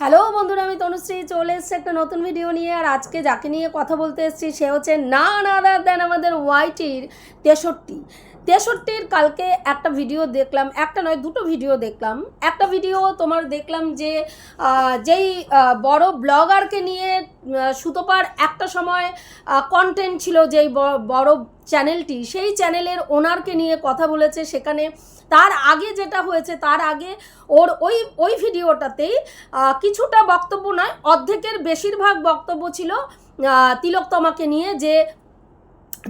Hello বন্ধুরা, আমি তনুশ্রী। চলে এসছি একটা নতুন ভিডিও নিয়ে, আর আজকে যাকে নিয়ে কথা বলতে এসেছি, সে হচ্ছে না না দেন আমাদের ওয়াইটির তেষট্টি। তেষট্টির কালকে একটা ভিডিও দেখলাম একটা নয় দুটো ভিডিও দেখলাম। একটা ভিডিও তোমার দেখলাম যে যেই বড় ব্লগারকে নিয়ে সুতোপার একটা সময় কন্টেন্ট ছিল যেই বড় চ্যানেলটি সেই চ্যানেলের ওনারকে নিয়ে কথা বলেছে। সেখানে তার আগে যেটা হয়েছে তার আগে ওর ওই ওই ভিডিওটাতেই কিছুটা বক্তব্য নয় অর্ধেকের বেশিরভাগ বক্তব্য ছিল আহ, তিলোত্তমাকে নিয়ে যে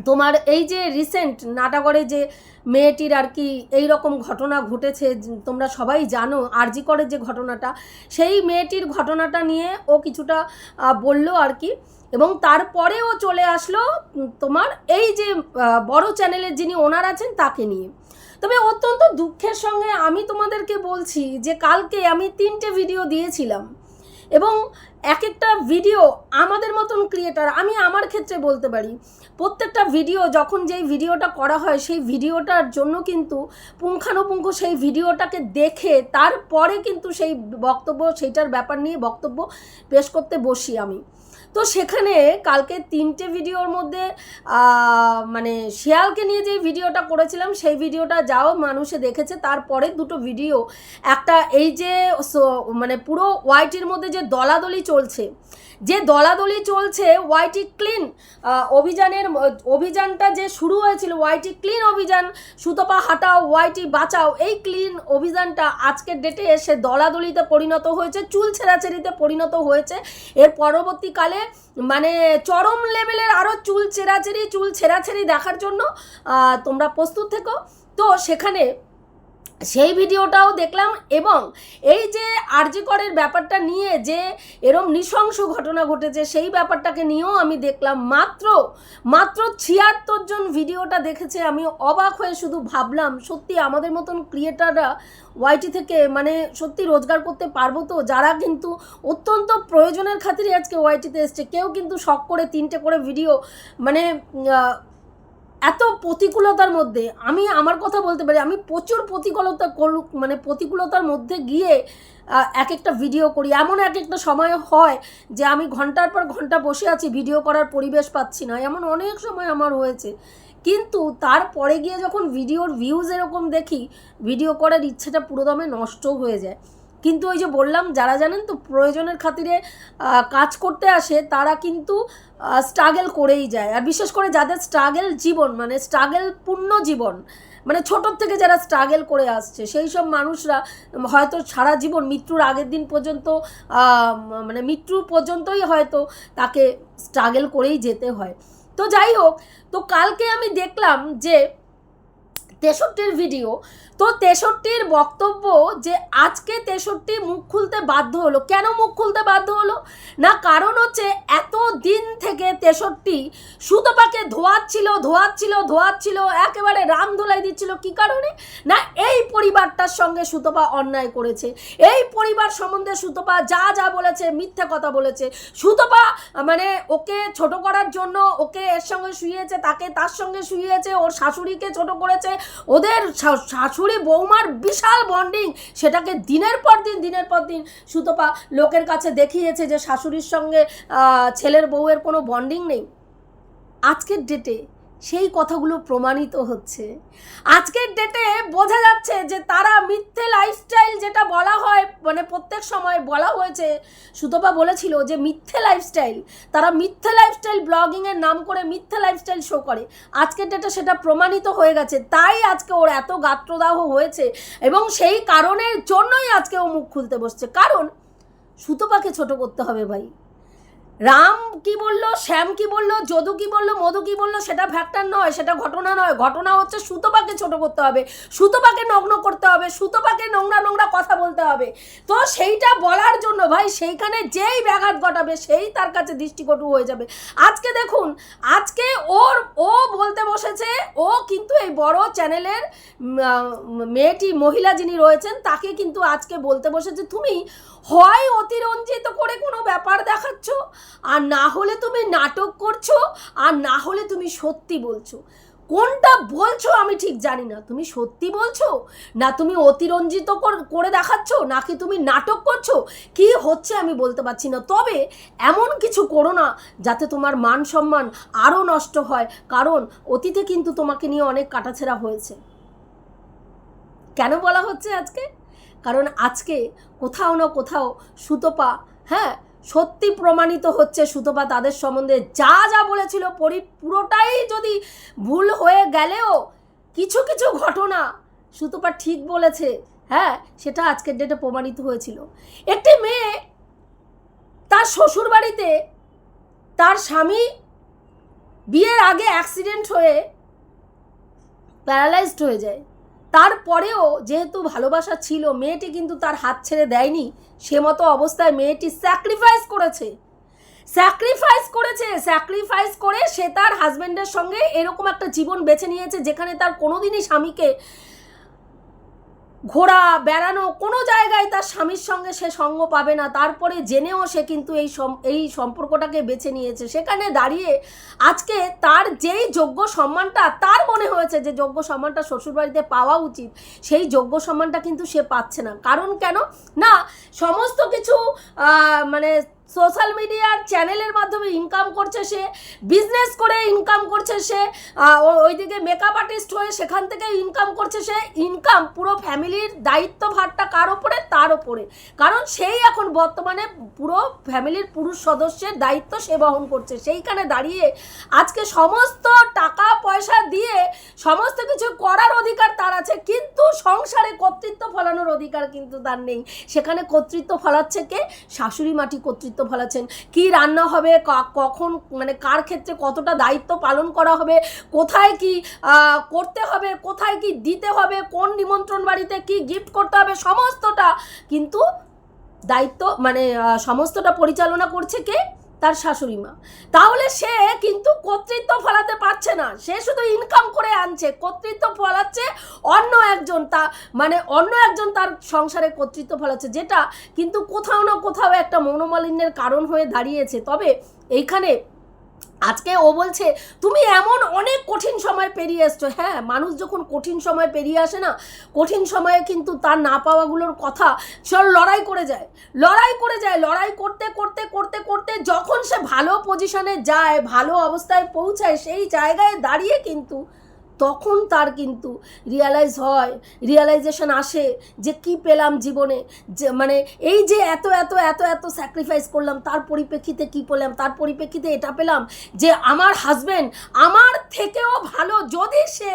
তোমার এই যে রিসেন্ট নাটাগড়ে যে মেয়েটির আর কি এই রকম ঘটনা ঘটেছে, তোমরা সবাই জানো, আরজি করে যে ঘটনাটা, সেই মেয়েটির ঘটনাটা নিয়ে ও কিছুটা বলল আর কি। এবং তারপরে ও চলে আসলো তোমার এই যে বড় চ্যানেলের যিনি ওনার আছেন তাকে নিয়ে। তবে অত্যন্ত দুঃখের সঙ্গে আমি তোমাদেরকে বলছি যে কালকে আমি তিনটে ভিডিও দিয়েছিলাম। এবং এক একটা ভিডিও আমাদের মতন ক্রিয়েটার আমি আমার ক্ষেত্রে বলতে পারি, প্রত্যেকটা ভিডিও যখন যেই ভিডিওটা করা হয়, সেই ভিডিওটার জন্য কিন্তু পুঙ্খানুপুঙ্খ সেই ভিডিওটাকে দেখে তারপরে কিন্তু সেই বক্তব্য, সেইটার ব্যাপার নিয়ে বক্তব্য পেশ করতে বসি আমি। তো সেখানে কালকে তিনটে ভিডিওর মধ্যে মানে শিয়ালকে নিয়ে যে ভিডিওটা করেছিলাম, সেই ভিডিওটা যাও মানুষে দেখেছে। তারপরে দুটো ভিডিও। একটা এই যে মানে পুরো ওয়াইটির মধ্যে যে দলাদলি চলছে যে দলাদলি চলছে ওয়াইটি ক্লিন অভিযানের, অভিযানটা যে শুরু হয়েছিল ওয়াইটি ক্লিন অভিযান, সুতপা হাটাও ওয়াইটি বাঁচাও, এই ক্লিন অভিযানটা আজকের ডেটে এসে দলাদলিতে পরিণত হয়েছে, চুল ছেঁড়াছেড়িতে পরিণত হয়েছে। এর পরবর্তীকালে মানে চরম লেভেলের আরও চুল ছেঁড়াছেড়ি চুল ছেঁড়াছেড়ি দেখার জন্য তোমরা প্রস্তুত থেকো। তো সেখানে সেই ভিডিওটাও দেখলাম এবং এই যে আরজি করের ব্যাপারটা নিয়ে যে এরম নৃশংস ঘটনা ঘটেছে, সেই ব্যাপারটাকে নিয়েও আমি দেখলাম। মাত্র মাত্র ছিয়াত্তর জন ভিডিওটা দেখেছে। আমি অবাক হয়ে শুধু ভাবলাম, সত্যি আমাদের মতন ক্রিয়েটাররা ওয়াইটি থেকে মানে সত্যি রোজগার করতে পারব তো? যারা কিন্তু অত্যন্ত প্রয়োজনের খাতিরে আজকে ওয়াইটিতে এসছে, কেউ কিন্তু শখ করে তিনটে করে ভিডিও মানে এত প্রতিকূলতার মধ্যে, আমি আমার কথা বলতে পারি, আমি প্রচুর প্রতিকূলতা করু- মানে প্রতিকূলতার মধ্যে গিয়ে এক একটা ভিডিও করি। এমন এক একটা সময় হয় যে আমি ঘণ্টার পর ঘণ্টা বসে আছি ভিডিও করার পরিবেশ পাচ্ছি না। এমন অনেক সময় আমার হয়েছে। কিন্তু তারপরে গিয়ে যখন ভিডিওর ভিউজ এরকম দেখি ভিডিও করার ইচ্ছেটা পুরোদমে নষ্ট হয়ে যায়। কিন্তু ওই যে বললাম, যারা জানেন তো, প্রয়োজনের খাতিরে কাজ করতে আসে, তারা কিন্তু স্ট্রাগেল করেই যায়। আর বিশেষ করে যাদের স্ট্রাগেল জীবন মানে স্ট্রাগল পূর্ণ জীবন মানে ছোটোর থেকে যারা স্ট্রাগেল করে আসছে, সেই সব মানুষরা হয়তো সারা জীবন মৃত্যুর আগের দিন পর্যন্ত মানে মৃত্যু পর্যন্তই হয়তো তাকে স্ট্রাগেল করেই যেতে হয়। তো যাই হোক, তো কালকে আমি দেখলাম যে তেষট্টির ভিডিও তো তেষট্টির বক্তব্য যে আজকে তেষট্টি মুখ খুলতে বাধ্য হলো, কেন মুখ খুলতে বাধ্য হলো? না, কারণ হচ্ছে এত দিন থেকে তেষট্টি সুতপাকে ধোয়াচ্ছিল ধোয়াচ্ছিল ধোয়াচ্ছিল, একেবারে রাম ধোলাই দিচ্ছিল, কি কারণে? না, এই পরিবারটার সঙ্গে সুতপা অন্যায় করেছে। এই পরিবার সম্বন্ধে সুতপা যা যা বলেছে, মিথ্যে কথা বলেছে। সুতপা মানে ওকে ছোট করার জন্য ওকে এর সঙ্গে শুয়েছে তাকে তার সঙ্গে শুয়েছে ওর শাশুড়িকে ছোট করেছে ওদের শাশুড়ি বৌমার বিশাল বন্ডিং সেটাকে দিনের পর দিন, দিনের পর দিন সুতপা লোকের কাছে দেখিয়েছে যে শাশুড়ির সঙ্গে ছেলের বউয়ের কোনো বন্ডিং নেই। আজকের ডেটে সেই কথাগুলো প্রমাণিত হচ্ছে। আজকের ডেটে বোঝা যাচ্ছে যে তারা মিথ্যে লাইফস্টাইল যেটা বলা হয় মানে প্রত্যেক সময় বলা হয়েছে, সুতপা বলেছিল যে মিথ্যে লাইফস্টাইল তারা মিথ্যে লাইফস্টাইল ব্লগিংয়ের নাম করে মিথ্যে লাইফস্টাইল শো করে। আজকের ডেটে সেটা প্রমাণিত হয়ে গেছে, তাই আজকে ওর এত গাত্রদাহ হয়েছে এবং সেই কারণের জন্যই আজকে ও মুখ খুলতে বসছে। কারণ সুতপাকে ছোট করতে হবে ভাই। রাম কি বলল, শ্যাম কি বলল, যদু কি বলল, মধু কি বলল, সেটা ফ্যাক্টর নয়, সেটা ঘটনা নয়। ঘটনা হচ্ছে সুতপাকে ছোট করতে হবে, সুতপাকে নগ্ন করতে হবে, সুতপাকে নোংরা নোংরা কথা বলতে হবে। তো সেইটা বলার জন্য ভাই, সেইখানে যেই ব্যাঘাত ঘটাবে, সেই তার কাছে দৃষ্টিকটু হয়ে যাবে। আজকে দেখুন, আজকে ওর, ও বলতে বসেছে, ও কিন্তু এই বড় চ্যানেলের মেয়েটি, মহিলা যিনি রয়েছেন, তাকে কিন্তু আজকে বলতে বসেছে, তুমি হয় অতিরঞ্জিত করে কোনো ব্যাপার দেখাচ্ছ? আর না হলে তুমি নাটক করছ, আর না হলে তুমি সত্যি বলছো। কোনটা বলছো আমি ঠিক জানি না। তুমি সত্যি বলছো? না তুমি অতিরঞ্জিত কর- দেখাচ্ছ? নাকি তুমি নাটক করছ? কি হচ্ছে আমি বলতে পারছি না। তবে এমন কিছু করো না যাতে তোমার মান সম্মান আরও নষ্ট হয়। কারণ অতীতে কিন্তু তোমাকে নিয়ে অনেক কাটাছেড়া হয়েছে। কেন বলা হচ্ছে আজকে? কারণ আজকে কোথাও না কোথাও সুতপা হ্যাঁ সত্যি প্রমাণিত হচ্ছে সুতপা তাদের সম্বন্ধে যা যা বলেছিল, পরি পুরোটাই যদি ভুল হয়ে গেলেও কিছু কিছু ঘটনা সুতপা ঠিক বলেছে। হ্যাঁ সেটা আজকের ডেটে প্রমাণিত হয়েছিল। একটি মেয়ে তার শ্বশুর বাড়িতে তার স্বামী বিয়ের আগে অ্যাক্সিডেন্ট হয়ে প্যারালাইজড হয়ে যায়। তারপরেও যেহেতু ভালোবাসা ছিল, মেয়েটি কিন্তু তার হাত ছেড়ে দেয়নি, সে মতো অবস্থায় মেয়েটি স্যাক্রিফাইস করেছে। স্যাক্রিফাইস করেছে স্যাক্রিফাইস করে সে তার হাজব্যান্ডের সঙ্গে এরকম একটা জীবন বেছে নিয়েছে, যেখানে তার কোনোদিনই স্বামীকে ঘোরা বেড়ানো, কোনো জায়গায় তার স্বামীর সঙ্গে সে সঙ্গ পাবে না। তারপরে জেনেও সে কিন্তু এই এই সম্পর্কটাকে বেছে নিয়েছে। সেখানে দাঁড়িয়ে আজকে তার যেই যোগ্য সম্মানটা, তার মনে হয়েছে যে যোগ্য সম্মানটা শ্বশুরবাড়িতে পাওয়া উচিত, সেই যোগ্য সম্মানটা কিন্তু সে পাচ্ছে না। কারণ কেন? না, সমস্ত কিছু মানে সোশ্যাল মিডিয়ার চ্যানেলের মাধ্যমে ইনকাম করছে সে বিজনেস করে ইনকাম করছে সে ওইদিকে মেকআপ আর্টিস্ট হয়ে সেখান থেকে ইনকাম করছে সে ইনকাম পুরো ফ্যামিলির দায়িত্ব ভারটা কার ওপরে? তার ওপরে। কারণ সেই এখন বর্তমানে পুরো ফ্যামিলির পুরুষ সদস্যের দায়িত্ব সে বহন করছে। সেইখানে দাঁড়িয়ে আজকে সমস্ত টাকা পয়সা দিয়ে সমস্ত কিছু করার অধিকার তার আছে, কিন্তু সংসারে কর্তৃত্ব ফলানোর অধিকার কিন্তু তার নেই। সেখানে কর্তৃত্ব ফলাচ্ছে কে? শাশুড়ি মাটি কর্তৃত্ব ফলাচ্ছেন কি রান্না হবে? কখন মানে কার ক্ষেত্রে কতটা দায়িত্ব পালন করা হবে? কোথায় কি করতে হবে? কোথায় কি দিতে হবে? কোন নিমন্ত্রণ বাড়িতে কি গিফট করতে হবে? সমস্তটা কিন্তু দায়িত্ব মানে সমস্তটা পরিচালনা করছে কে? তার শাশুড়ি মা। তাহলে সে কিন্তু কর্তৃত্ব ফলাতে পারছে না। সে শুধু ইনকাম করে আনছে, কর্তৃত্ব ফলাচ্ছে অন্য একজন তা মানে অন্য একজন তার সংসারে কর্তৃত্ব ফলাচ্ছে, যেটা কিন্তু কোথাও না কোথাও একটা মনোমালিন্যের কারণ হয়ে দাঁড়িয়েছে। তবে এইখানে আজকে ও বলছে, তুমি এমন অনেক কঠিন সময় পেরিয়ে এসছো। হ্যাঁ মানুষ যখন কঠিন সময় পেরিয়ে আসে না, কঠিন সময়ে কিন্তু তার না পাওয়াগুলোর কথা চল লড়াই করে যায়। লড়াই করে যায়, লড়াই করতে করতে করতে করতে যখন সে ভালো পজিশনে যায়, ভালো অবস্থায় পৌঁছায়, সেই জায়গায় দাঁড়িয়ে কিন্তু তখন তার কিন্তু রিয়ালাইজ হয় রিয়ালাইজেশন আসে যে কি পেলাম জীবনে, যে মানে এই যে এত এত এত এত স্যাক্রিফাইস করলাম, তার পরিপ্রেক্ষিতে কি পেলাম, তার পরিপ্রেক্ষিতে এটা পেলাম যে আমার হাজব্যান্ড আমার থেকেও ভালো, যদি সে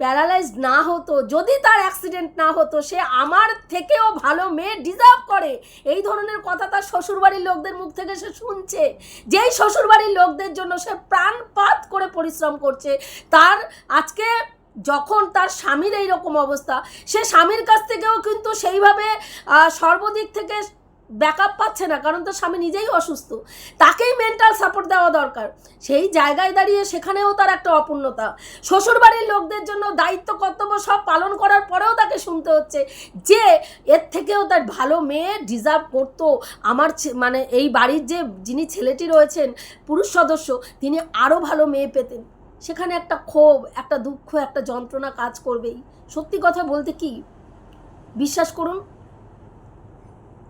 প্যারালাইজড না হতো, যদি তার অ্যাক্সিডেন্ট না হতো, সে আমার থেকেও ভালো মেয়ে ডিজার্ভ করে। এই ধরনের কথা তার শ্বশুরবাড়ির লোকদের মুখ থেকে সে শুনছে। যেই শ্বশুরবাড়ির লোকদের জন্য সে প্রাণপাত করে পরিশ্রম করছে, তার আজকে যখন তার স্বামীর এই রকম অবস্থা, সে স্বামীর কাছ থেকেও কিন্তু সেইভাবে সর্বদিক থেকে ব্যাকআপ পাচ্ছে না, কারণ তার স্বামী নিজেই অসুস্থ। তাকেই মেন্টাল সাপোর্ট দেওয়া দরকার। সেই জায়গায় দাঁড়িয়ে সেখানেও তার একটা অপূর্ণতা। শ্বশুরবাড়ির লোকদের জন্য দায়িত্ব, কর্তব্য সব পালন করার পরেও তাকে শুনতে হচ্ছে যে, এর থেকেও তার ভালো মেয়ে ডিজার্ভ করতো। আমার মানে এই বাড়ির যে, যিনি ছেলেটি রয়েছেন, পুরুষ সদস্য, তিনি আরও ভালো মেয়ে পেতেন। সেখানে একটা ক্ষোভ, একটা দুঃখ, একটা যন্ত্রণা কাজ করবেই। সত্যি কথা বলতে কি? বিশ্বাস করুন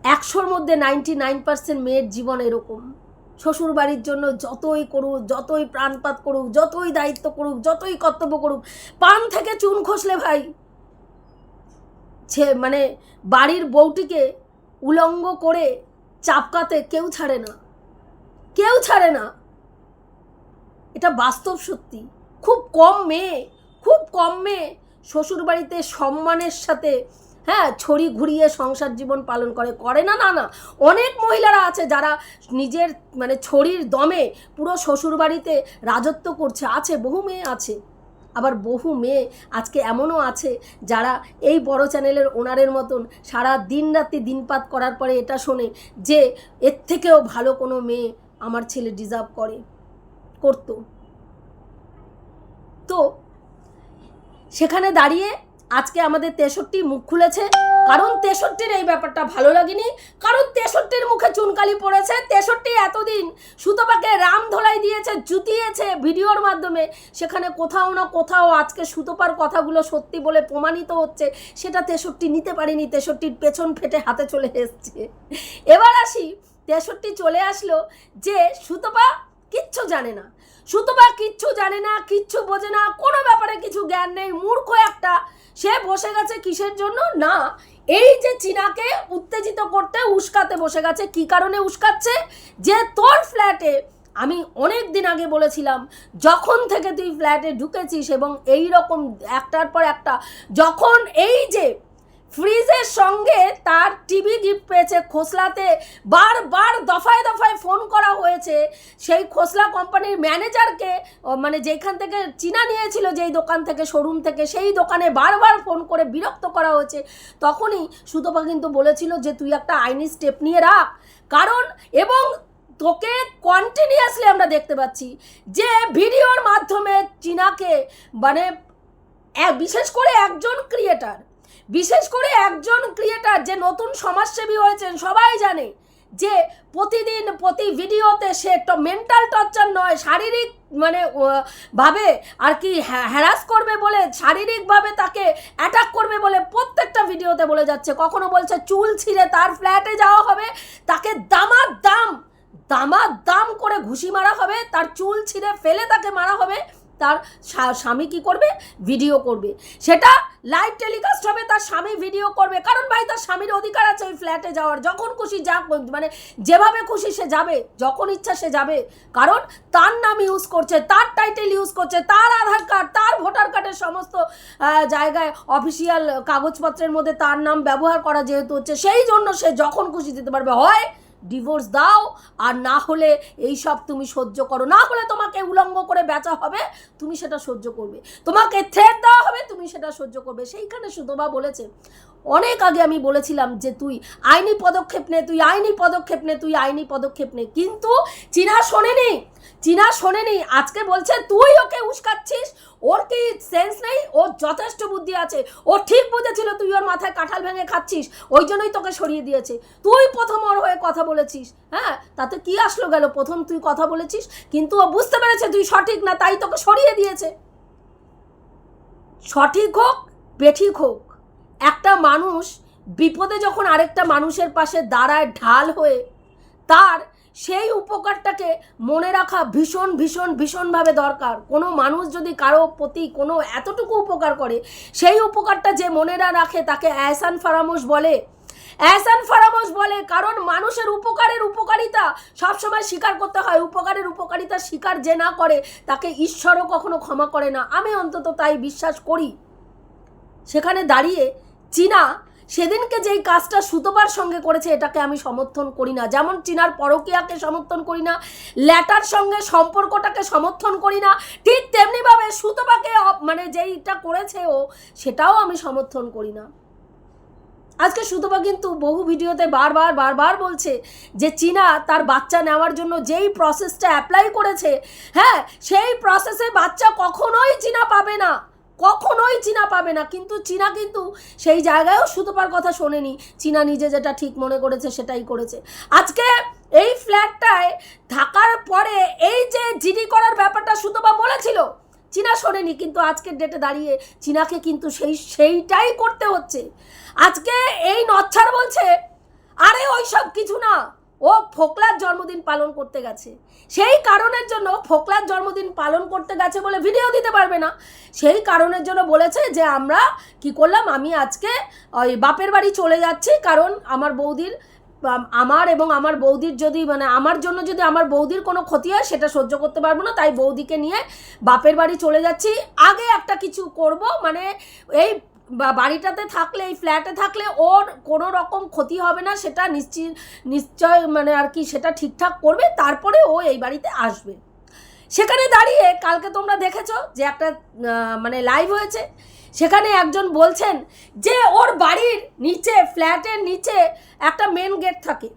একশোর মধ্যে নাইনটি নাইন পার্সেন্ট মেয়ের জীবন এরকম। শ্বশুর বাড়ির জন্য যতই করুক, যতই প্রাণপাত করুক, যতই দায়িত্ব করুক, যতই কর্তব্য করুক, পান থেকে চুন খসলে ভাই। সে মানে বাড়ির বউটিকে উলঙ্গ করে চাপকাতে কেউ ছাড়ে না। কেউ ছাড়ে না। এটা বাস্তব সত্যি। খুব কম মেয়ে, খুব কম মেয়ে শ্বশুরবাড়িতে সম্মানের সাথে হ্যাঁ ছড়ি ঘুরিয়ে সংসার জীবন পালন করে করে না না না। অনেক মহিলারা আছে যারা নিজের মানে ছড়ির দমে পুরো শ্বশুরবাড়িতে রাজত্ব করছে, আছে, বহু মেয়ে আছে। আবার বহু মেয়ে আজকে এমনও আছে যারা এই বড় চ্যানেলের ওনারের মতন সারা দিন রাত্রি দিনপাত করার পরে এটা শোনে যে এর থেকেও ভালো কোনো মেয়ে আমার ছেলে ডিজার্ভ করে, করতো। তো সেখানে দাঁড়িয়ে আজকে আমাদের তেষট্টি মুখ খুলেছে। কারণ তেষট্টির এই ব্যাপারটা ভালো লাগেনি। কারণ তেষট্টির মুখে চুনকালি পড়েছে। তেষট্টি এতদিন সুতপাকে রাম ধলাই দিয়েছে, জুতিয়েছে ভিডিওর মাধ্যমে। সেখানে কোথাও না কোথাও আজকে সুতপার কথাগুলো সত্যি বলে প্রমাণিত হচ্ছে। সেটা তেষট্টি নিতে পারেনি। তেষট্টির পেছন ফেটে হাতে চলে এসছে। এবার আসি, তেষট্টি চলে আসলো যে সুতপা কিচ্ছু জানে না। সুতপা কিচ্ছু জানে না, কিচ্ছু বোঝে না, কোনো ব্যাপারে কিছু জ্ঞান নেই, মূর্খ একটা। সে বসে গেছে কিসের জন্য? না, এই যে চীনাকে উত্তেজিত করতে উস্কাতে বসে গেছে, কি কারণে উস্কাচ্ছে? যে তোর ফ্ল্যাটে, আমি অনেক দিন আগে বলেছিলাম, যখন থেকে তুই ফ্ল্যাটে ঢুকেছিস এবং এই রকম একটার পর একটা, যখন এই যে ফ্রিজের সঙ্গে তার টিভি গিফট পেয়েছে। খোসলাতে বারবার দফায় দফায় ফোন করা হয়েছে। সেই খোসলা কোম্পানির ম্যানেজারকে মানে যেখান থেকে চিনা নিয়েছিল, যেই দোকান থেকে শোরুম থেকে, সেই দোকানে বারবার ফোন করে বিরক্ত করা হয়েছে। তখনই সুতপা কিন্তু বলেছিল যে, তুই একটা আইনি স্টেপ নিয়ে রাখ। কারণ, এবং তোকে কন্টিনিউয়াসলি আমরা দেখতে পাচ্ছি যে, ভিডিওর মাধ্যমে চীনাকে মানে বিশেষ করে একজন ক্রিয়েটার বিশেষ করে একজন ক্রিয়েটার যে নতুন সমাজসেবী হয়েছেন, সবাই জানে যে প্রতিদিন প্রতি ভিডিওতে সে মেন্টাল টর্চার নয়, শারীরিক মানে ভাবে আর কি হ্যারাস করবে বলে, শারীরিকভাবে তাকে অ্যাটাক করবে বলে প্রত্যেকটা ভিডিওতে বলে যাচ্ছে। কখনো বলছে চুল ছিঁড়ে তার ফ্ল্যাটে যাওয়া হবে, তাকে দামার দাম দামার দাম করে ঘুষি মারা হবে, তার চুল ছিঁড়ে ফেলে তাকে মারা হবে তার স্বামী কি করবে? ভিডিও করবে। সেটা লাইভ টেলিকাস্ট হবে, তার স্বামী ভিডিও করবে। কারণ ভাই, তার স্বামীর অধিকার আছে ওই ফ্ল্যাটে যাওয়ার। যখন খুশি যা মানে যেভাবে খুশি সে যাবে, যখন ইচ্ছা সে যাবে। কারণ তার নাম ইউজ করছে, তার টাইটেল ইউজ করছে, তার আধার কার্ড তার ভোটার কার্ডের সমস্ত জায়গায় অফিসিয়াল কাগজপত্রের মধ্যে তার নাম ব্যবহার করা যেহেতু হচ্ছে, সেই জন্য সে যখন খুশি দিতে পারবে। হয় ডিভোর্স দাও, আর না হলে এই সব তুমি সহ্য করো। না হলে তোমাকে উলঙ্গ করে বেচা হবে, তুমি সেটা সহ্য করবে। তোমাকে থ্রেট দেওয়া হবে, তুমি সেটা সহ্য করবে। সেইখানে সুতবা বলেছে, অনেক আগে আমি বলেছিলাম যে তুই আইনি পদক্ষেপ নে, তুই আইনি পদক্ষেপ নে, তুই আইনি পদক্ষেপ নে। কিন্তু চীনা শোনেনি চীনা শোনেনি। আজকে বলছে, তুই ওকে উস্কাচ্ছিস ওর কি সেন্স নেই? ওর যথেষ্ট বুদ্ধি আছে। ও ঠিক বুঝেছিল তুই ওর মাথায় কাঁঠাল ভেঙে খাচ্ছিস, ওই জন্যই তোকে সরিয়ে দিয়েছে। তুই প্রথম ওর হয়ে কথা বলেছিস হ্যাঁ? তাতে কি আসলো গেল? প্রথম তুই কথা বলেছিস, কিন্তু ও বুঝতে পেরেছে তুই সঠিক না, তাই তোকে সরিয়ে দিয়েছে। সঠিক হোক, বেঠিক হোক, একটা মানুষ বিপদে যখন আরেকটা মানুষের পাশে দাঁড়ায় ঢাল হয়ে, তার সেই উপকারটাকে মনে রাখা ভীষণ ভীষণ, ভীষণভাবে দরকার। কোনো মানুষ যদি কারও প্রতি কোনো এতটুকু উপকার করে, সেই উপকারটা যে মনে না রাখে তাকে অ্যাসান ফারামোস বলে। অ্যাসান ফারামোস বলে কারণ মানুষের উপকারের উপকারিতা সবসময় স্বীকার করতে হয়। উপকারের উপকারিতা স্বীকার যে না করে, তাকে ঈশ্বরও কখনো ক্ষমা করে না। আমি অন্তত তাই বিশ্বাস করি। সেখানে দাঁড়িয়ে চীনা সেদিনকে যেই কাজটা সুতোবার সঙ্গে করেছে, এটাকে আমি সমর্থন করি না। যেমন চীনার পরকীয়াকে সমর্থন করি না, ল্যাটার সঙ্গে সম্পর্কটাকে সমর্থন করি না, ঠিক তেমনিভাবে সুতোবাকে মানে যেইটা করেছে ও, সেটাও আমি সমর্থন করি না। আজকে সুতপা কিন্তু বহু ভিডিওতে বারবার বারবার বলছে যে চীনা তার বাচ্চা নেওয়ার জন্য যেই প্রসেসটা অ্যাপ্লাই করেছে হ্যাঁ সেই প্রসেসে বাচ্চা কখনোই চীনা পাবে না। কখনোই চীনা পাবে না। কিন্তু চীনা কিন্তু সেই জায়গায়ও সুতপার কথা শোনেনি। চীনা নিজে যেটা ঠিক মনে করেছে সেটাই করেছে। আজকে এই ফ্ল্যাটটায় থাকার পরে এই যে জিডি করার ব্যাপারটা সুতপা বলেছিল, চীনা শোনেনি, কিন্তু আজকের ডেটে দাঁড়িয়ে চীনাকে কিন্তু সেই, সেইটাই করতে হচ্ছে। আজকে এই নচ্ছার বলছে, আরে ওই সব কিছু না। ও ফোকলার জন্মদিন পালন করতে গেছে। সেই কারণের জন্য ফোকলার জন্মদিন পালন করতে গেছে বলে ভিডিও দিতে পারবে না। সেই কারণের জন্য বলেছে যে, আমরা কি করলাম? আমি আজকে ওই বাপের বাড়ি চলে যাচ্ছি। কারণ আমার বৌদির, আমার এবং আমার বৌদির যদি মানে আমার জন্য যদি আমার বৌদির কোনো ক্ষতি হয়, সেটা সহ্য করতে পারব না। তাই বৌদিকে নিয়ে বাপের বাড়ি চলে যাচ্ছি। আগে একটা কিছু করব। মানে এই বাড়িটাতে থাকলে, এই ফ্ল্যাটে থাকলে ওর কোনো রকম ক্ষতি হবে না, সেটা নিশ্চিত নিশ্চয় মানে আর কি সেটা ঠিকঠাক করবে, তারপরে ও এই বাড়িতে আসবে। সেখানে দাঁড়িয়ে কালকে তোমরা দেখেছ যে একটা মানে লাইভ হয়েছে। সেখানে একজন বলছেন যে ওর বাড়ির নিচে ফ্ল্যাটের নিচে একটা মেন গেট থাকে।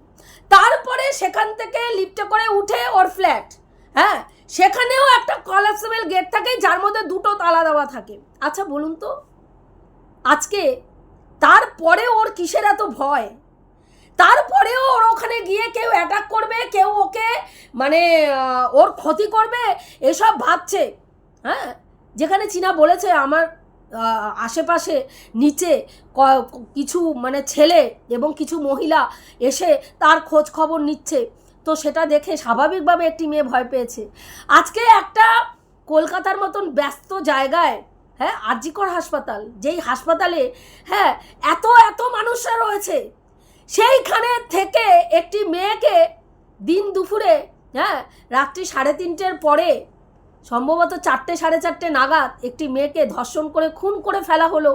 তারপরে সেখান থেকে লিফটে করে উঠে ওর ফ্ল্যাট হ্যাঁ সেখানেও একটা কলাপসেবল গেট থাকে, যার মধ্যে দুটো তালা দেওয়া থাকে। আচ্ছা বলুন তো। আজকে তারপরে ওর কিসের এত ভয়? তারপরেও ওর ওখানে গিয়ে কেউ অ্যাটাক করবে, কেউ ওকে মানে ওর ক্ষতি করবে, এসব ভাবছে। হ্যাঁ? যেখানে চীনা বলেছে আমার আশেপাশে নিচে কিছু মানে ছেলে এবং কিছু মহিলা এসে তার খোঁজ খবর নিচ্ছে। তো সেটা দেখে স্বাভাবিকভাবে একটি মেয়ে ভয় পেয়েছে। আজকে একটা কলকাতার মতন ব্যস্ত জায়গায় হ্যাঁ আরজিকর হাসপাতাল, যেই হাসপাতালে হ্যাঁ এত এত মানুষরা রয়েছে। সেইখানে থেকে একটি মেয়েকে দিন দুপুরে হ্যাঁ রাত্রি সাড়ে তিনটের পরে, সম্ভবত চারটে, সাড়ে চারটে নাগাদ একটি মেয়েকে ধর্ষণ করে, খুন করে ফেলা হলো।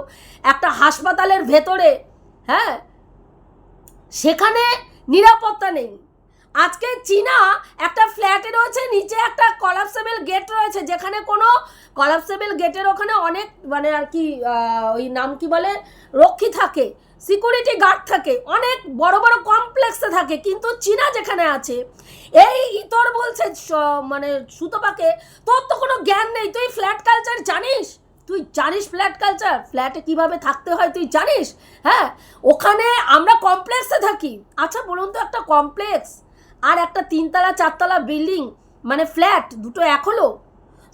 একটা হাসপাতালের ভেতরে হ্যাঁ সেখানে নিরাপত্তা নেই। আজকে চীনা একটা ফ্ল্যাটে রয়েছে, নিচে একটা কলাপসেবল গেট রয়েছে, যেখানে কোনো কলাপসেবল গেটের ওখানে অনেক মানে আর কি ওই নাম কি বলে, রক্ষী থাকে সিকিউরিটি গার্ড থাকে, অনেক বড় বড় কমপ্লেক্সে থাকে, কিন্তু চীনা যেখানে আছে, এই ইতর বলছে মানে সুতপাকে তোর তো কোনো জ্ঞান নেই, তুই ফ্ল্যাট কালচার জানিস? তুই জানিস ফ্ল্যাট কালচার ফ্ল্যাটে কীভাবে থাকতে হয় তুই জানিস? হ্যাঁ ওখানে আমরা কমপ্লেক্সে থাকি। আচ্ছা বলুন তো একটা কমপ্লেক্স আর একটা তিনতলা, চারতলা বিল্ডিং মানে ফ্ল্যাট, দুটো এক হলো।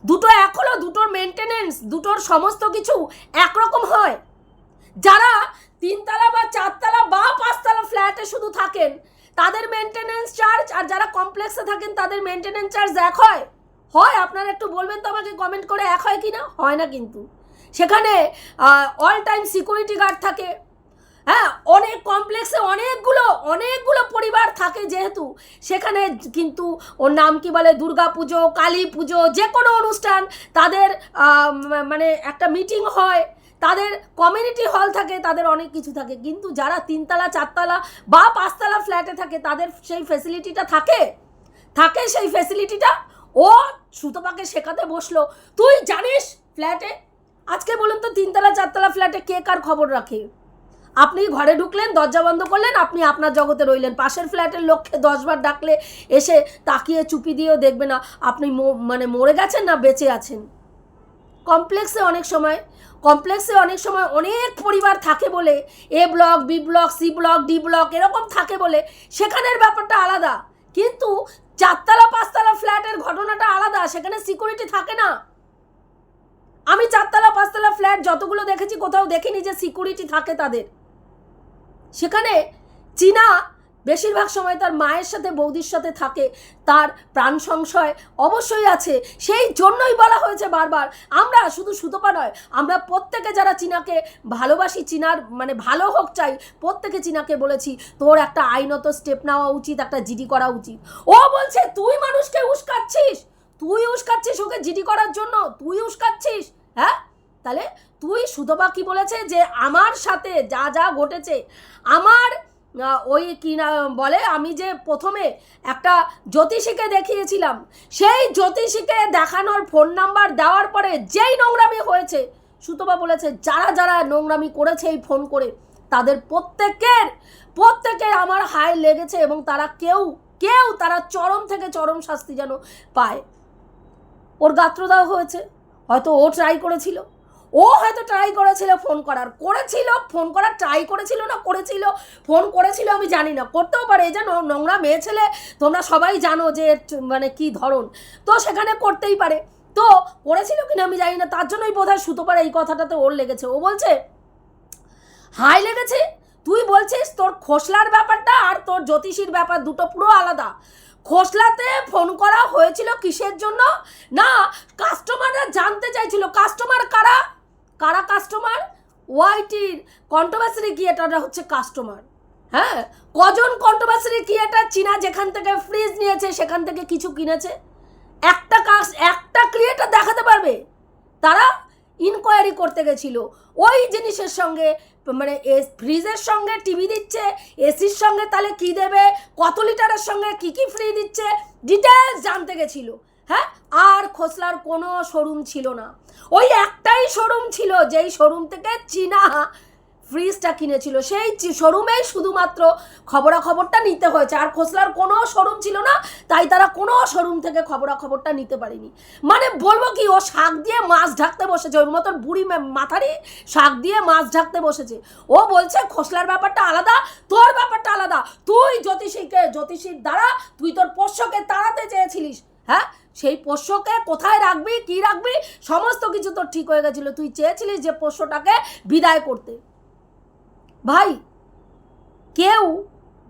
দুটো এক হলো, দুটোর মেনটেনেন্স দুটোর সমস্ত কিছু একরকম হয়। যারা তিনতলা বা চারতলা বা পাঁচতলা ফ্ল্যাটে শুধু থাকেন, তাদের মেনটেনেন্স চার্জ আর যারা কমপ্লেক্সে থাকেন, তাদের মেনটেনেন্স চার্জ এক হয়। হয়, আপনারা একটু বলবেন তো আমাকে কমেন্ট করে, এক হয় কি না? হয় না কিন্তু। সেখানে অল টাইম সিকিউরিটি গার্ড থাকে। হ্যাঁ অনেক কমপ্লেক্সে অনেকগুলো অনেকগুলো পরিবার থাকে যেহেতু। সেখানে কিন্তু ওর নাম কি বলে? দুর্গা পুজো কালী পুজো যে কোনো অনুষ্ঠান তাদের মানে একটা মিটিং হয়। তাদের কমিউনিটি হল থাকে, তাদের অনেক কিছু থাকে। কিন্তু যারা তিনতলা, চারতলা বা পাঁচতলা ফ্ল্যাটে থাকে, তাদের সেই ফেসিলিটিটা থাকে? থাকে সেই ফেসিলিটিটা ও সুতপাকে শেখাতে বসল। তুই জানিস ফ্ল্যাটে আজকে বলুন তো তিনতলা, চারতলা ফ্ল্যাটে কে কার খবর রাখে? আপনি ঘরে ঢুকলেন, দরজা বন্ধ করলেন, আপনি আপনার জগতে রইলেন। পাশের ফ্ল্যাটের লোককে দশবার ডাকলে এসে তাকিয়ে চুপি দিয়েও দেখবে না আপনি মানে মরে গেছেন না বেঁচে আছেন। কমপ্লেক্সে অনেক সময়, কমপ্লেক্সে অনেক সময় অনেক পরিবার থাকে বলে, A block, B block, C block, D block এরকম থাকে বলে, সেখানের ব্যাপারটা আলাদা। কিন্তু চারতলা, পাঁচতলা ফ্ল্যাটের ঘটনাটা আলাদা, সেখানে সিকিউরিটি থাকে না। আমি চারতলা, পাঁচতলা ফ্ল্যাট যতগুলো দেখেছি, কোথাও দেখিনি যে সিকিউরিটি থাকে তাদের। সেখানে চীনা বেশিরভাগ সময় তার মায়ের সাথে, বৌদির সাথে থাকে। তার প্রাণ সংশয় অবশ্যই আছে। সেই জন্যই বলা হয়েছে বারবার, আমরা শুধু সুতপা নয়, আমরা প্রত্যেকে যারা চীনাকে ভালোবাসি, চীনার মানে ভালো হোক চাই, প্রত্যেকে চীনাকে বলেছি, তোর একটা আইনত স্টেপ নেওয়া উচিত, একটা জিডি করা উচিত। ও বলছে, তুই মানুষকে উস্কাচ্ছিস? তুই উস্কাচ্ছিস ওকে জিডি করার জন্য? তুই উস্কাচ্ছিস? হ্যাঁ? তাহলে তুই সুতপা কি বলেছে যে আমার সাথে যা যা ঘটেছে, আমার ওই কি না বলে, আমি যে প্রথমে একটা জ্যোতিষীকে দেখিয়েছিলাম, সেই জ্যোতিষীকে দেখানোর ফোন নাম্বার দেওয়ার পরে যেই নোংরামি হয়েছে সুতবা বলেছে যারা যারা নোংরামি করেছে এই ফোন করে, তাদের প্রত্যেকের প্রত্যেকের আমার হাই লেগেছে এবং তারা কেউ কেউ তারা চরম থেকে চরম শাস্তি যেন পায়। ওর গাত্রদাহ হয়েছে, হয়তো ও ট্রাই করেছিল। ও হয়তো ট্রাই করেছিল ফোন করার। করেছিল ফোন করার ট্রাই করেছিল না করেছিল? ফোন করেছিল আমি জানি না। করতেও পারে, এই যে নোংরা মেয়ে ছেলে, তোমরা সবাই জানো যে মানে কি ধরন। তো সেখানে করতেই পারে। তো করেছিল কিনা আমি জানি না, তার জন্যই বোধ হয় সুতো পারে এই কথাটাতে ওর লেগেছে। ও বলছে হাই লেগেছে? তুই বলছিস তোর খোসলার ব্যাপারটা আর তোর জ্যোতিষীর ব্যাপার দুটো পুরো আলাদা। খোসলাতে ফোন করা হয়েছিল কিসের জন্য? না কাস্টমাররা জানতে চাইছিল। কাস্টমার কারা? কারা কাস্টমার ওয়াইটির কন্ট্রোভার্সারি ক্রিয়েটাররা হচ্ছে কাস্টমার হ্যাঁ? কজন কন্ট্রোভার্সারি ক্রিয়েটার চীনা যেখান থেকে ফ্রিজ নিয়েছে, সেখান থেকে কিছু কিনেছে? একটা কাজ একটা ক্রিয়েটার দেখাতে পারবে? তারা ইনকোয়ারি করতে গেছিল। ওই জিনিসের সঙ্গে মানে এ- ফ্রিজের সঙ্গে টিভি দিচ্ছে এসির সঙ্গে তাহলে কি দেবে, কত লিটারের সঙ্গে কি কি ফ্রি দিচ্ছে ডিটেলস জানতে গেছিল। হ্যাঁ? আর খোসলার কোনো শোরুম ছিল না। ওই একটাই শোরুম ছিল, যেই শোরুম থেকে চীনা ফ্রিজটা কিনেছিল। সেই শোরুমেই শুধুমাত্র খবরাখবরটা নিতে হয়েছে। আর খোসলার কোনো শোরুম ছিল না, তাই তারা কোনো শোরুম থেকে খবরাখবরটা নিতে পারেনি। মানে বলব কি, ও শাক দিয়ে মাছ ঢাকতে বসেছে। ওর মতন বুড়ি মা- মাথারি শাক দিয়ে মাছ ঢাকতে বসেছে। ও বলছে, খোসলার ব্যাপারটা আলাদা, তোর ব্যাপারটা আলাদা। তুই জ্যোতিষীকে জ্যোতিষীর দ্বারা তুই তোর পোষ্যকে তাড়াতে চেয়েছিলিস হ্যাঁ? সেই পোষ্যকে কোথায় রাখবি, কি রাখবি? সমস্ত কিছু তোর ঠিক হয়ে গেছিল। তুই চেয়েছিলিস যে পোষ্যটাকে বিদায় করতে। ভাই, কেউ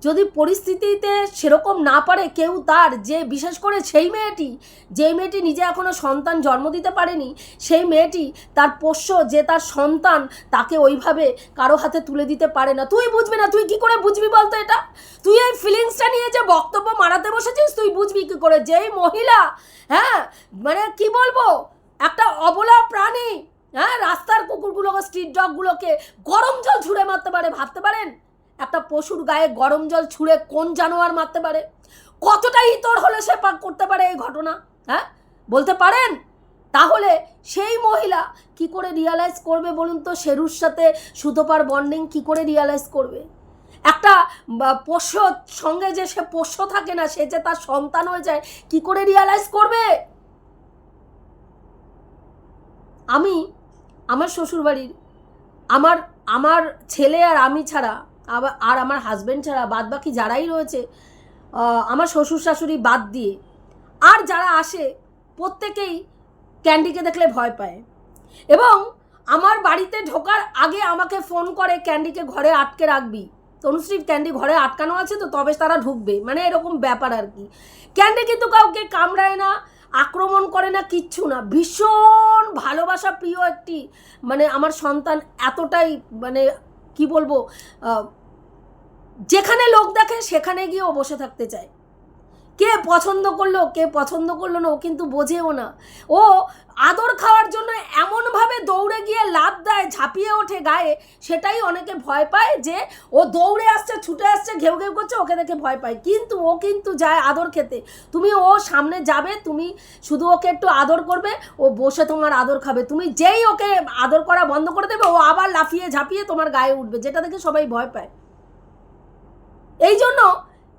যদি পরিস্থিতিতে সেরকম না পারে কেউ তার, যে বিশেষ করে সেই মেয়েটি, যেই মেয়েটি নিজে এখনও সন্তান জন্ম দিতে পারেনি, সেই মেয়েটি তার পোষ্য, যে তার সন্তান, তাকে ওইভাবে কারও হাতে তুলে দিতে পারে না। তুই বুঝবি না, তুই কি করে বুঝবি বলতো এটা? তুই এই ফিলিংসটা নিয়ে যে বক্তব্য মারাতে বসেছিস, তুই বুঝবি কি করে? যেই মহিলা হ্যাঁ মানে কি বলব? একটা অবলা প্রাণী হ্যাঁ রাস্তার কুকুরগুলোকে স্ট্রিট ডগগুলোকে গরম জল ছুঁড়ে মারতে পারে, ভাবতে পারেন? একটা পশুর গায়ে গরম জল ছুঁড়ে কোন জানোয়ার মারতে পারে? কতটা ইতর হলে সে পাক করতে পারে এই ঘটনা? হ্যাঁ? বলতে পারেন? তাহলে সেই মহিলা কি করে রিয়ালাইজ করবে বলুন তো? শেরুর সাথে সুতোপার বন্ডিং কি করে রিয়ালাইজ করবে? একটা পোষ্য সঙ্গে যে সে পোষ্য থাকে না, সে যে তার সন্তান হয়ে যায়, কি করে রিয়ালাইজ করবে? আমি, আমার শ্বশুরবাড়ির, আমার আমার ছেলে আর আমি ছাড়া আবার, আর আমার হাজব্যান্ড ছাড়া বাদ বাকি যারাই রয়েছে আমার শ্বশুর শাশুড়ি বাদ দিয়ে, আর যারা আসে, প্রত্যেকেই ক্যান্ডিকে দেখলে ভয় পায়। এবং আমার বাড়িতে ঢোকার আগে আমাকে ফোন করে, ক্যান্ডিকে ঘরে আটকে রাখবি। তনুশ্রী, ক্যান্ডি ঘরে আটকানো আছে তো, তবে তারা ঢুকবে। মানে এরকম ব্যাপার আর কি। ক্যান্ডি কিন্তু কাউকে কামড়ায় না, আক্রমণ করে না, কিচ্ছু না। ভীষণ ভালোবাসা প্রিয় একটি মানে আমার সন্তান এতটাই মানে কি বলব যেখানে লোক দেখে সেখানে গিয়েও বসে থাকতে চায়। কে পছন্দ করল, কে পছন্দ করল না, ও কিন্তু বোঝেও না। ও আদর খাওয়ার জন্য এমনভাবে দৌড়ে গিয়ে লাভ দেয়, ঝাঁপিয়ে ওঠে গায়ে, সেটাই অনেকে ভয় পায় যে ও দৌড়ে আসছে, ছুটে আসছে, ঘেউ ঘেউ করছে, ওকে দেখে ভয় পায়। কিন্তু ও কিন্তু যায় আদর খেতে। তুমি ও সামনে যাবে, তুমি শুধু ওকে একটু আদর করবে, ও বসে তোমার আদর খাবে। তুমি যেই ওকে আদর করা বন্ধ করে দেবে, ও আবার লাফিয়ে ঝাঁপিয়ে তোমার গায়ে উঠবে, যেটা দেখে সবাই ভয় পায়। এই জন্য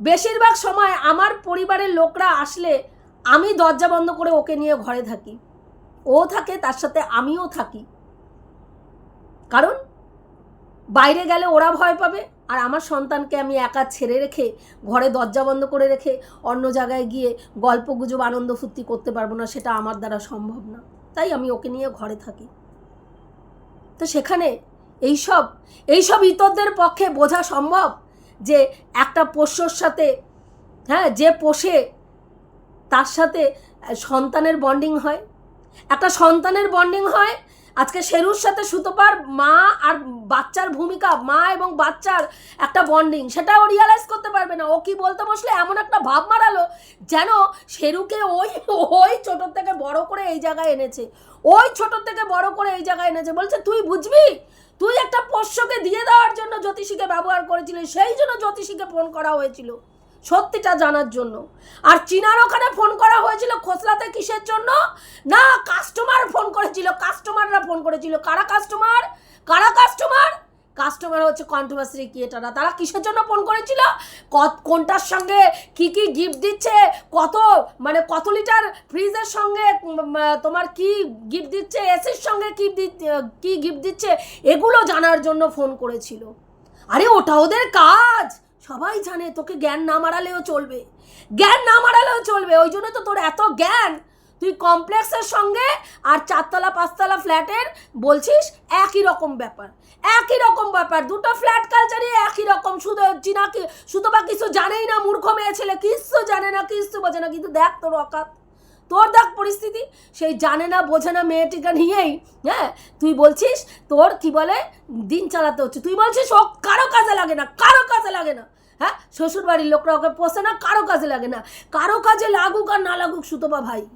বেশিরভাগ সময় আমার পরিবারের লোকরা আসলে আমি দরজা বন্ধ করে ওকে নিয়ে ঘরে থাকি। ও থাকে, তার সাথে আমিও থাকি। কারণ বাইরে গেলে ওরা ভয় পাবে আর আমার সন্তানকে আমি একা ছেড়ে রেখে, ঘরে দরজা বন্ধ করে রেখে অন্য জায়গায় গিয়ে গল্প গুজব, আনন্দ ফুর্তি করতে পারব না, সেটা আমার দ্বারা সম্ভব না। তাই আমি ওকে নিয়ে ঘরে থাকি। তো সেখানে এইসব এইসব ইতরদের পক্ষে বোঝা সম্ভব? যে একটা পোষ্যর সাথে হ্যাঁ যে পোষে তার সাথে সন্তানের বন্ডিং হয়। একটা সন্তানের বন্ডিং হয়, আজকে শেরুর সাথে সুতোপার মা আর বাচ্চার ভূমিকা, মা এবং বাচ্চার একটা বন্ডিং সেটা ও রিয়ালাইজ করতে পারবে না। ও কি বলতে বসলে? এমন একটা ভাব মারালো যেন শেরুকে ওই ওই ছোট থেকে বড় করে এই জায়গায় এনেছে। ওই ছোট থেকে বড় করে এই জায়গায় এনেছে। বলছে, তুই বুঝবি? তুই একটা পোষ্যকে দিয়ে দেওয়ার জন্য জ্যোতিষীকে ব্যবহার করেছিলি, সেই জন্য জ্যোতিষীকে ফোন করা হয়েছিল, সত্যিটা জানার জন্য। আর চীনার ওখানে ফোন করা হয়েছিল খোসলাতে কিসের জন্য? না কাস্টমার ফোন করেছিল কাস্টমাররা ফোন করেছিল। কারা কাস্টমার কারা কাস্টমার কাস্টমার হচ্ছে কন্ট্রোভার্সি ক্রিয়েটাররা তারা কিসের জন্য ফোন করেছিল? কোনটার সঙ্গে কি কি গিফট দিচ্ছে? কত মানে কত লিটার ফ্রিজের সঙ্গে তোমার কি গিফট দিচ্ছে? এসির সঙ্গে কি কি গিফট দিচ্ছে? এগুলো জানার জন্য ফোন করেছিল। আরে, ওটা ওদের কাজ! সবাই জানে, তোকে জ্ঞান না মারালেও চলবে। জ্ঞান না মারালেও চলবে, ওই জন্য তো তোর এত জ্ঞান। তুই কমপ্লেক্সের সঙ্গে আর চারতলা, পাঁচতলা ফ্ল্যাটের বলছিস একই রকম ব্যাপার। একই রকম ব্যাপার। দুটো ফ্ল্যাট কালচারই একই রকম। শুধু চিনা কি শুধু বা কিছু জানেই না, মূর্খ মেয়ে ছেলে, কিচ্ছু জানে না, কিচ্ছু বোঝে না। কিন্তু দেখ তোর অকাত। তোর দেখ পরিস্থিতি। সেই জানে না, বোঝে না মেয়েটিকে নিয়েই। হ্যাঁ? তুই বলছিস, তোর কি বলে, দিন চালাতে হচ্ছে। তুই বলছিস, ও কারও কাজে লাগে না, কারও কাজে লাগে না। হ্যাঁ? শ্বশুর বাড়ির লোকরা ওকে পোষে না, কারও কাজে লাগে না। কারও কাজে লাগুক আর না লাগুক, সুতপা ভাই।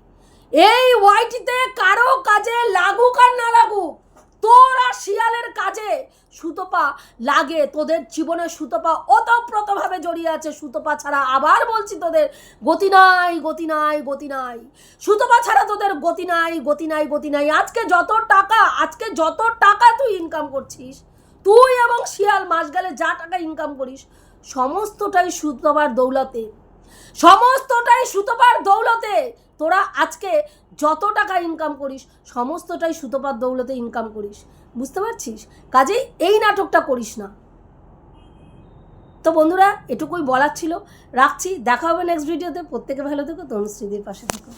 এই ওয়াইটিতে কারও কাজে লাগুক আর না লাগুক। তোর শিয়ালের কাজে সুতপা লাগে। তোদের জীবনে সুতপা ওতপ্রোতভাবে জড়িয়ে আছে। সুতপা ছাড়া আবার বলছি তোদের, গতি নাই গতি নাই গতি নাই। সুতপা ছাড়া তোদের গতি নাই গতি নাই গতি নাই। আজকে যত টাকা, আজকে যত টাকা তুই ইনকাম করছিস, তুই এবং শিয়াল মাস গেলে যা টাকা ইনকাম করিস, সমস্তটাই সুতপার দৌলতে। সমস্তটাই সুতপার দৌলতে। তোরা আজকে যত টাকা ইনকাম করিস, সমস্তটাই সুতপাত দৌলতে ইনকাম করিস। বুঝতে পারছিস? কাজেই এই নাটকটা করিস না। তো বন্ধুরা, এটুকুই বলার ছিল। রাখছি, দেখা হবে নেক্সট ভিডিওতে প্রত্যেকে ভালো থেকো, তনুশ্রীদের পাশে থেকো।